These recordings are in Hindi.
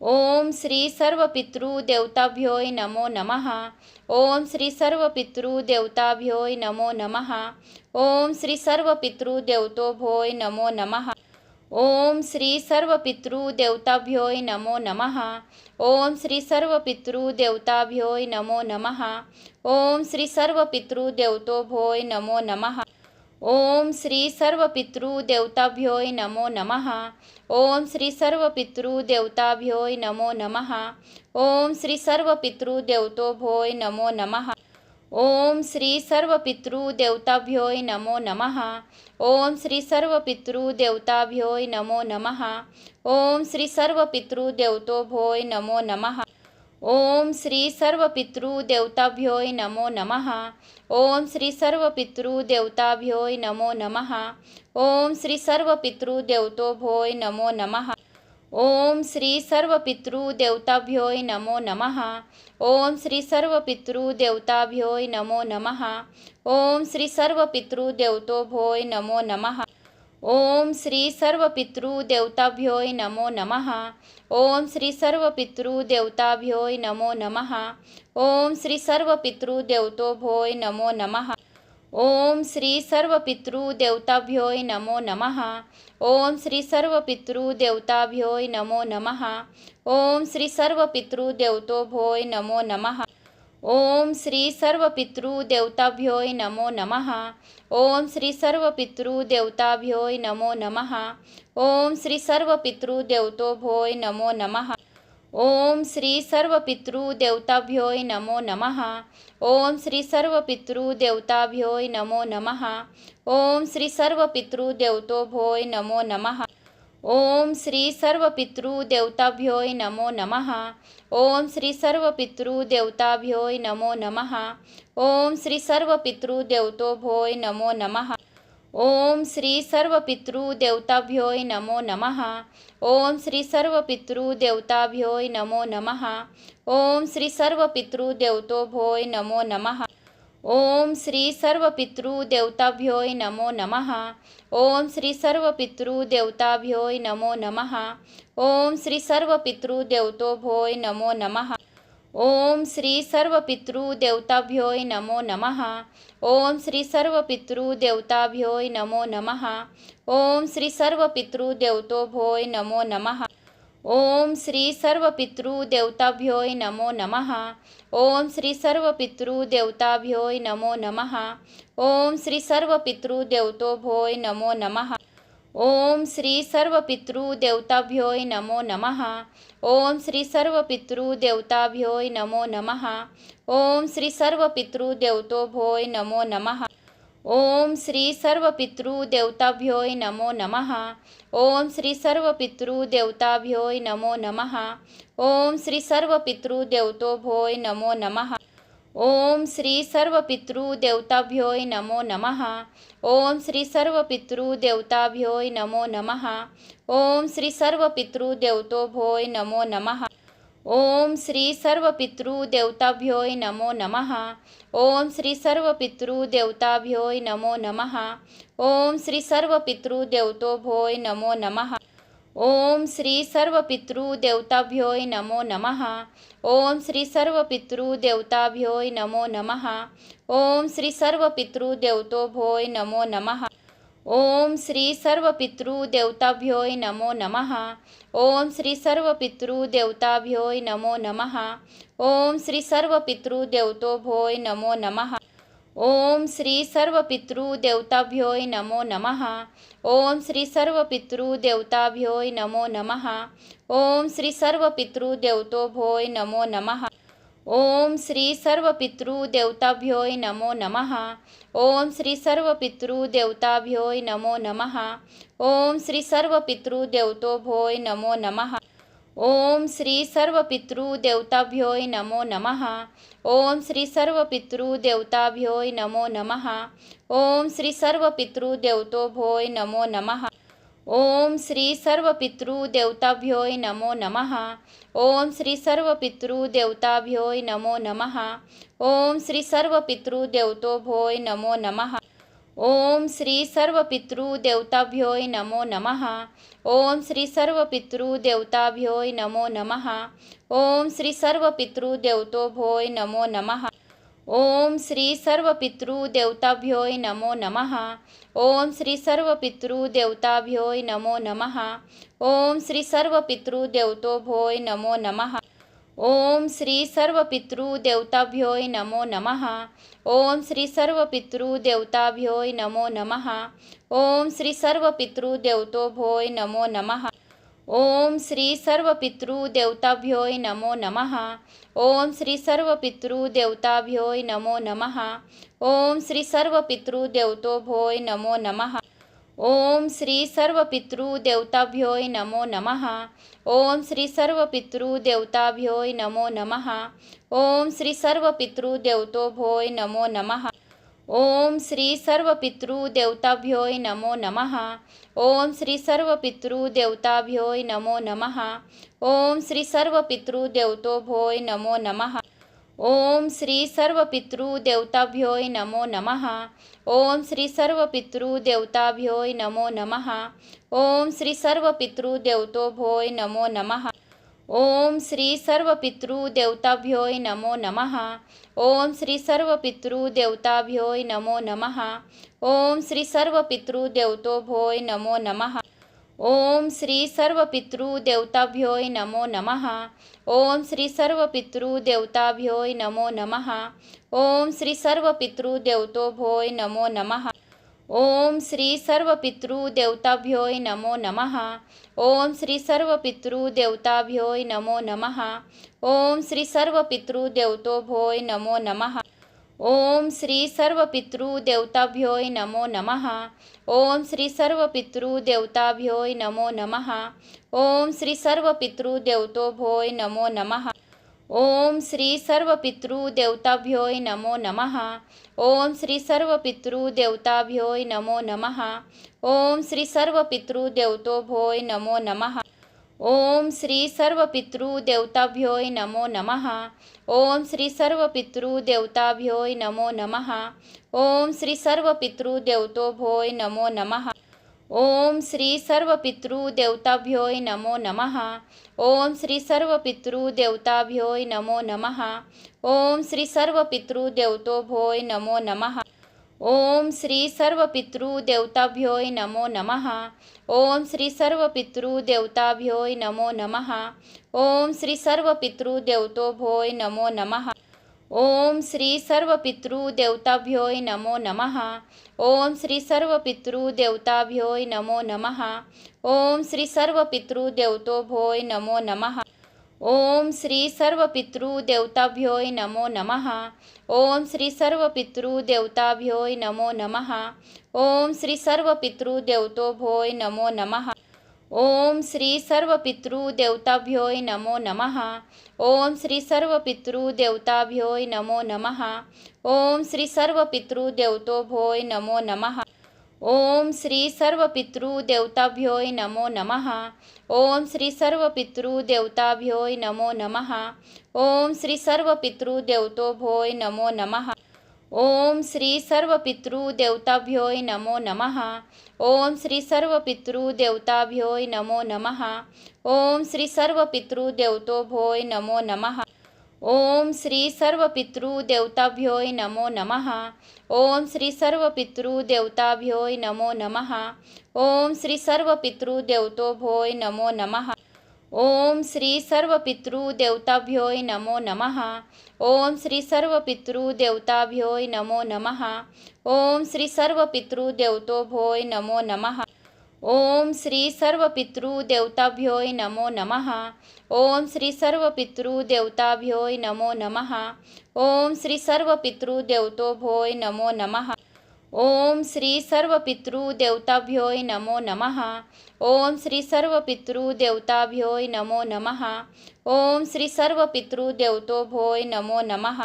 ओम श्री सर्व पितृदेवताभ्यो नमो नमः। ओम श्री सर्व पितृदेवताभ्यो नमो नमः। ओम श्री सर्व पितृदेवतोभ्योय नमो नमः। ओम श्री सर्व पितृदेवताभ्यो नमो नमः। ओम श्री सर्व पितृदेवताभ्यो नमो नमः। ओम श्री सर्व पितृदेवतोभ्योय नमो नमः। ओम श्री सर्व देवताभ्योय नमो नमः। ओम श्री सर्व देवताभ्योय नमो नमः। ओम श्री सर्व देवतोभ्योय नमो नमः। ओम श्री सर्व देवताभ्योय नमो नमः। ओम श्री सर्व देवताभ्योय ओम श्री सर्व देवतोभ्योय नमो नमः। ओम श्री सर्व देवताभ्योय नमो नमः। ओम श्री सर्व देवताभ्योय नमो नमः। ओम श्री सर्व देवतोभ्योय नमो नमः। ओम श्री सर्व देवताभ्योय नमो नमः। ओम श्री सर्व देवताभ्योय नमो नमः। ओम श्री सर्व देवतोभ्योय नमो नमः। ओम श्री सर्व देवताभ्योय नमो नमः। ओम श्री सर्व देवताभ्योय नमो नमः। ओम श्री सर्व देवतोभ्योय नमो नमः। ओम श्री सर्व देवताभ्योय नमो नमः। ओम श्री सर्व देवताभ्योय नमो नमः। ओम श्री नमो नमः ओम श्री सर्व देवताभ्योय नमो नमः। ओम श्री सर्व देवताभ्योय नमो नमः। ओम श्री सर्व देवतोभ्योय नमो नमः। ओम श्री सर्व देवताभ्योय नमो नमः। ओम श्री सर्व देवताभ्योय नमो नमः। ओम श्री सर्व देवतोभ्योय ओम श्री सर्व देवताभ्योय नमो नमः। ओम श्री सर्व देवताभ्योय नमो नमः। ओम श्री सर्व देवतोभ्योय नमो नमः। ओम श्री सर्व देवताभ्योय नमो नमः। ओम श्री सर्व देवताभ्योय नमो नमः। ओम श्री सर्व देवतोभ्योय नमो नमः। ओम श्री सर्व देवताभ्योय नमो नमः। ओम श्री सर्व देवताभ्योय नमो नमः। ओम श्री सर्व देवतोभ्योय नमो नमः। ओम श्री सर्व देवताभ्योय नमो नमः। ओम श्री सर्व देवताभ्योय नमो नमः। ओम श्री सर्व देवतोभ्योय नमो नमः। ओम श्री नमो नमः ओम श्री सर्व देवताभ्योय नमो नमः। ओम श्री सर्व देवतोभ्योय नमो नमः। ओम श्री सर्व देवताभ्योय नमो नमः। ओम श्री सर्व देवताभ्योय नमो नमः। ओम श्री सर्व देवतोभ्योय नमो नमः। ओम श्री सर्व देवताभ्योय ओम श्री सर्व देवताभ्योय नमो नमः। ओम श्री सर्व देवतोभ्योय नमो नमः। ओम श्री सर्व देवताभ्योय नमो नमः। ओम श्री सर्व देवताभ्योय नमो नमः। ओम श्री सर्व देवतोभ्योय नमो नमः। ओम श्री सर्व देवताभ्योय नमो नमः। ओम श्री सर्व देवताभ्योय नमो नमः। ओम श्री सर्व देवतोभ्योय नमो नमः। ओम श्री सर्व देवताभ्योय नमो नमः। ओम श्री सर्व देवताभ्योय नमो नमः। ओम श्री सर्व देवतोभ्योय नमो नमः। ओम श्री सर्व देवताभ्योय नमो नमः। ओम श्री सर्व देवताभ्योय नमो नमः। ओम श्री सर्व देवतोभ्योय नमो नमः। ओम श्री सर्व देवताभ्योय नमो नमः। ओम श्री सर्व देवताभ्योय नमो नमः। ओम श्री सर्व देवतोभ्योय नमो नमः। ओम श्री सर्व देवताभ्योय नमो नमः। ओम श्री सर्व देवताभ्योय नमो नमः। ओम श्री सर्व देवतोभ्योय नमो नमः। ओम श्री सर्व देवताभ्योय नमो नमः। ओम श्री सर्व देवताभ्योय नमो नमः। ओम श्री सर्व देवतोभ्योय नमो नमः। ओम श्री सर्व देवताभ्योय नमो नमः। ओम श्री सर्व देवताभ्योय नमो नमः। ओम श्री सर्व देवतोभ्योय नमो नमः। ओम श्री सर्व देवताभ्योय नमो नमः। ओम श्री सर्व देवताभ्योय नमो नमः। ओम श्री सर्व देवतोभ्योय नमो नमः। ओम श्री सर्व देवताभ्योय नमो नमः। ओम श्री सर्व देवताभ्योय नमो नमः। ओम श्री सर्व देवतोभ्योय नमो नमः। ओम श्री सर्व देवताभ्योय नमो नमः। ओम श्री सर्व देवताभ्योय नमो नमः। ओम श्री सर्व देवतोभ्योय नमो नमः। ओम श्री सर्व देवताभ्योय नमो नमः। ओम श्री सर्व देवताभ्योय नमो नमः। ओम श्री सर्व देवतोभ्योय नमो नमः। ओम श्री सर्व देवताभ्योय नमो नमः। ओम श्री सर्व देवताभ्योय नमो नमः। ओम श्री सर्व देवतोभ्योय नमो नमः। ओम श्री सर्व देवताभ्योय नमो नमः। ओम श्री सर्व देवताभ्योय नमो नमः। ओम श्री सर्व देवतोभ्योय नमो नमः. ओम श्री सर्व देवताभ्योय नमो नमः. ओम श्री सर्व देवताभ्योय नमो नमः. ओम श्री सर्व देवतोभ्योय नमो नमः. ओम श्री सर्व देवताभ्योय नमो नमः. ओम श्री सर्व देवताभ्योय नमो नमः। ओम श्री सर्व देवतोभ्योय नमो नमः। ओम श्री सर्व देवताभ्योय नमो नमः। ओम श्री सर्व देवताभ्योय नमो नमः। ओम श्री सर्व देवतोभ्योय नमो नमः। ओम श्री सर्व देवताभ्योय ओम श्री सर्व देवताभ्योय नमो नमः। ओम श्री सर्व देवतोभ्योय नमो नमः। ओम श्री सर्व देवताभ्योय नमो नमः। ओम श्री सर्व देवताभ्योय नमो नमः। ओम श्री सर्व देवतोभ्योय नमो नमः। ओम श्री सर्व देवताभ्योय नमो नमः। ओम श्री सर्व देवताभ्योय नमो नमः। ओम श्री सर्व देवतोभ्योय नमो नमः। ओम श्री सर्व देवताभ्योय नमो नमः। ओम श्री सर्व देवताभ्योय नमो नमः। ओम श्री सर्व देवतोभ्योय नमो नमः। ओम श्री सर्व देवताभ्योय नमो नमः। ओम श्री नमो नमः ओम श्री सर्व देवतोभ्योय नमो नमः। ओम श्री सर्व देवताभ्योय नमो नमः। ओम श्री सर्व देवताभ्योय नमो नमः। ओम श्री सर्व देवतोभ्योय नमो नमः। ओम श्री सर्व देवताभ्योय नमो नमः। ओम श्री सर्व देवताभ्योय नमो नमः। ओम श्री सर्व देवतोभ्योय नमो नमः ओम श्री सर्व देवताभ्योय नमो नमः। ओम श्री सर्व देवताभ्योय नमो नमः। ओम श्री सर्व देवतोभ्योय नमो नमः। ओम श्री सर्व देवताभ्योय नमो नमः। ओम श्री सर्व देवताभ्योय नमो नमः। ओम श्री सर्व नमो नमः ओम श्री सर्व देवताभ्योय नमो नमः। ओम श्री सर्व देवताभ्योय नमो नमः। ओम श्री सर्व देवतोभ्योय नमो नमः। ओम श्री सर्व देवताभ्योय नमो नमः। ओम श्री सर्व देवताभ्योय नमो नमः। ओम श्री सर्व देवतोभ्योय नमो। नमः ओम श्री सर्व देवताभ्योय नमो नमः। ओम श्री सर्व देवताभ्योय नमो नमः। ओम श्री सर्व देवतोभ्योय नमो नमः। ओम श्री सर्व देवताभ्योय नमो नमः। ओम श्री सर्व देवताभ्योय नमो नमः। ओम श्री सर्व देवतोभ्योय नमो नमः। ओम श्री सर्व देवताभ्योय नमो नमः। ओम श्री सर्व देवताभ्योय नमो नमः। ओम श्री सर्व देवतोभ्योय नमो नमः। ओम श्री सर्व देवताभ्योय नमो नमः। ओम श्री सर्व देवताभ्योय नमो नमः। ओम श्री सर्व देवतोभ्योय नमो नमः। ओम श्री सर्व नमो नमः ओम श्री सर्व देवताभ्योय नमो नमः। ओम श्री सर्व देवतोभ्योय नमो नमः। ओम श्री सर्व देवताभ्योय नमो नमः।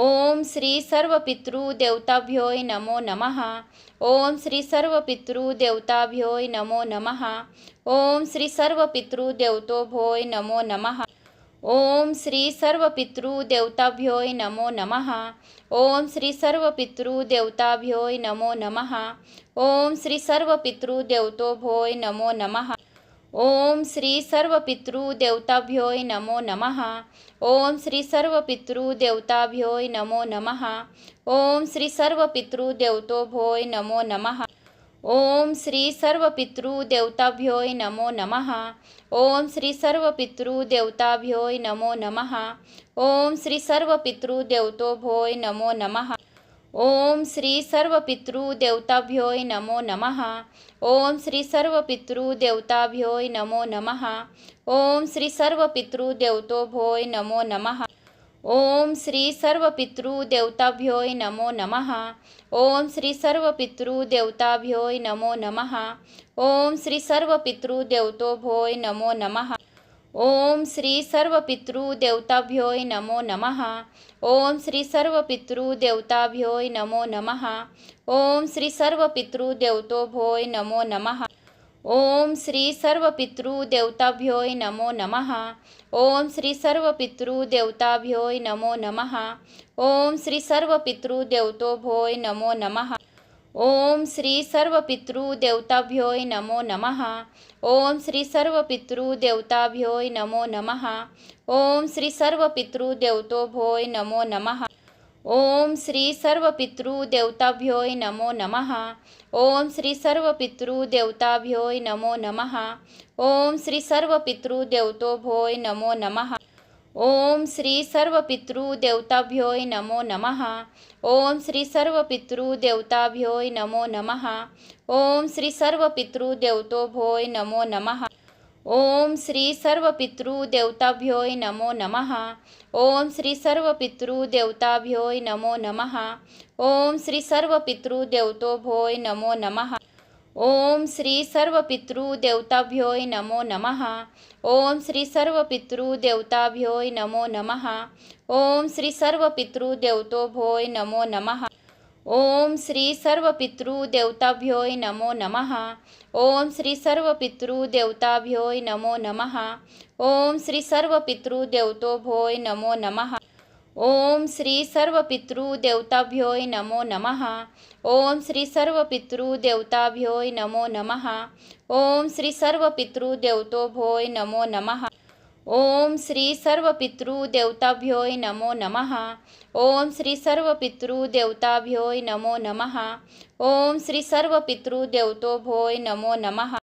ओम श्री सर्व देवताभ्योय नमो नमः। ओम श्री सर्व देवतोभ्योय नमो नमः। ओम श्री सर्व देवताभ्योय नमो नमः। ओम श्री सर्व देवताभ्योय नमो। नमः ओम श्री सर्व देवतोभ्योय नमो नमः। ओम श्री सर्व देवताभ्योय नमो नमः। ओम श्री सर्व देवताभ्योय नमो नमः। ओम श्री सर्व देवतोभ्योय नमो नमः। ओम श्री सर्व देवताभ्योय नमो नमः। ओम श्री सर्व देवताभ्योय ओम श्री सर्व देवतोभ्योय नमो नमः। ओम श्री सर्व देवताभ्योय नमो नमः। ओम श्री सर्व देवताभ्योय नमो नमः। ओम श्री सर्व देवतोभ्योय नमो नमः। ओम श्री सर्व देवताभ्योय नमो नमः। ओम श्री सर्व देवताभ्योय नमो नमः। ओम श्री सर्व देवतोभ्योय नमो नमः। ओम श्री सर्व देवताभ्योय नमो नमः। ओम श्री सर्व देवताभ्योय नमो नमः। ओम श्री सर्व देवतोभ्योय नमो नमः। ओम श्री सर्व देवताभ्योय नमो नमः। ओम श्री सर्व देवताभ्योय नमो नमः। ओम श्री सर्व देवतोभ्योय नमो नमः। ओम श्री सर्व देवताभ्योय नमो नमः। ओम श्री सर्व देवताभ्योय नमो नमः। ओम श्री सर्व देवतोभ्योय नमो नमः। ओम श्री सर्व देवताभ्योय नमो नमः। ओम श्री सर्व देवताभ्योय नमो नमः। ओम श्री सर्व देवतोभ्योय नमो नमः। ओम श्री सर्व देवताभ्योय नमो नमः। ओम श्री सर्व देवताभ्योय नमो नमः। ओम श्री सर्व देवतोभ्योय नमो नमः। ओम श्री सर्व देवताभ्योय नमो नमः। ओम श्री सर्व देवताभ्योय नमो नमः। ओम श्री सर्व देवतोभ्योय नमो नमः। ओम श्री सर्व श्री सर्व देवताभ्योय नमो नमः। ओम श्री सर्व देवतोभ्योय नमो नमः। ओम श्री सर्व देवताभ्योय नमो नमः। ओम श्री सर्व पितृ नमो नमः। ओम श्री सर्व देवतोभ्योय नमो नमः। ओम श्री सर्व देवताभ्योय नमो नमः। ओम श्री सर्व देवताभ्योय नमो नमः। ओम श्री सर्व देवतोभ्योय नमो नमः। ओम श्री सर्व देवताभ्योय नमो नमः। ओम श्री सर्व देवताभ्योय नमो नमः। ओम श्री सर्व देवतोभ्योय नमो नमः। ओम श्री सर्व देवताभ्योय नमो नमः। ओम श्री सर्व देवताभ्योय नमो नमः। ओम श्री सर्व देवतोभ्योय नमो नमः।